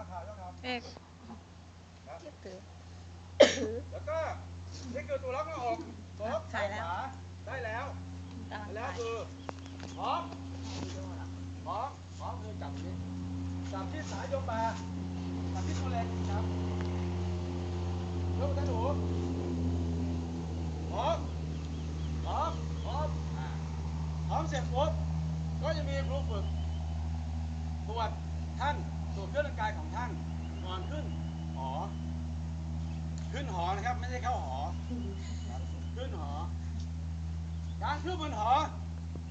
เอกครับถือแล้วก็นี่คือตัวล็อกหน้าอกตัวล็อกใส่แล้วขาได้แล้วแล้วคือพร้อมพร้อมพร้อมคือจับนี้จับที่สายโยกปาจับที่ตัวเล็กครับยกท่านหนูพร้อมพร้อมพร้อมพร้อมเสร็จปุ๊บก็จะมีครูฝึกตรวจท่านตรวจเครื่องร่างกายของท่านก่อนขึ้นหอ ขึ้น หอนะครับ ไม่ใช่เข้าหอครับขึ้นหอ การขึ้นบนหอ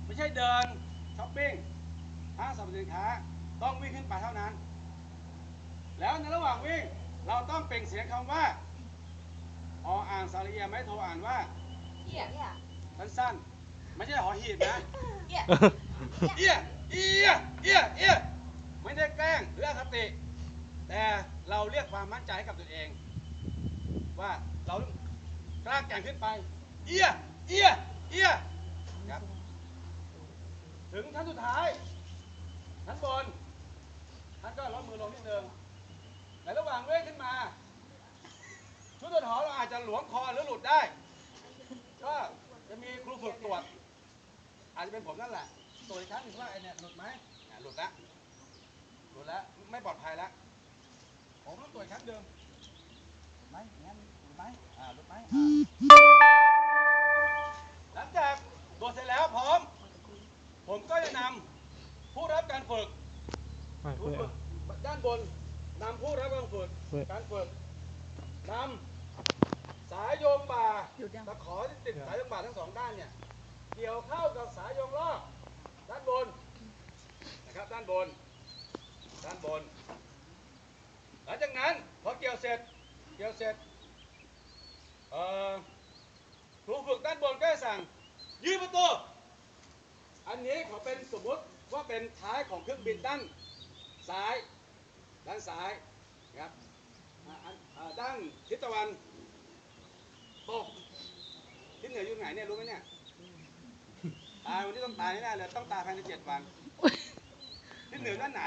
ไม่ใช่เดินช้อปปิ้งห้างสรรพสินค้าต้องวิ่งขึ้นไปเท่านั้น แล้วในระหว่างวิ่งเราต้องเปล่งเสียงคำว่าออ่างสารียไม่โทรอ่านว่าเหี้ยเหี้ยสั้นๆไม่ใช่หอหีบนะเหี้ยเอี้ยเอี้ยเอี้ยเอี้ยไม่ได้แกล้งหรืออคติ แต่เราเรียกความมั่นใจให้กับตัวเอง ว่าเรากล้าแก่งขึ้นไป เอี้ย เอี้ย เอี้ยครับถึงท่านสุดท้ายท่านบนท่านก็ลดมือลงนิดนึงในระหว่างเว้งขึ้นมาชุดตรวจหอเราอาจจะหลวมคอหรือหลุดได้ ก็จะมีครูฝึกตรวจ อาจจะเป็นผมนั่นแหละตรวจอีกครั้งหนึ่งว่าไอเนี่ยหลุดไหมหลุดละหลุดแล้วไม่ปลอดภัยแล้วผมต้องตรวจครั้งเดิม หลุดไหมอย่างนั้นหลุดไหมอ่าหลุดไหมหลังจากตรวจเสร็จแล้วพร้อม ผมก็จะนำผู้รับการฝึกผู้ฝึกด้านบนนำผู้รับการฝึกเว้ย การฝึกนำสายโยงบ่าตะขอที่ติดสายโยงบ่าทั้งสองด้านเนี่ยเกี่ยวเข้ากับสายโยงรอบด้านบนนะครับด้านบน ด้านบน หลังจากนั้นพอเกี่ยวเสร็จ เกี่ยวเสร็จเอ่อครูฝึกด้านบนก็จะสั่งยืดประตูอันนี้เขาเป็นสมมติว่าเป็นท้ายของเครื่องบินด้านซ้ายด้านซ้ายนะครับอ่าอันอ่าด้านทิศตะวันตกทิศเหนืออยู่ไหนเนี่ยรู้ไหมเนี่ยตายวันนี้ต้องตายแน่ๆเลยต้องตายภายในเจ็ดวันทิศเหนือด้านไหน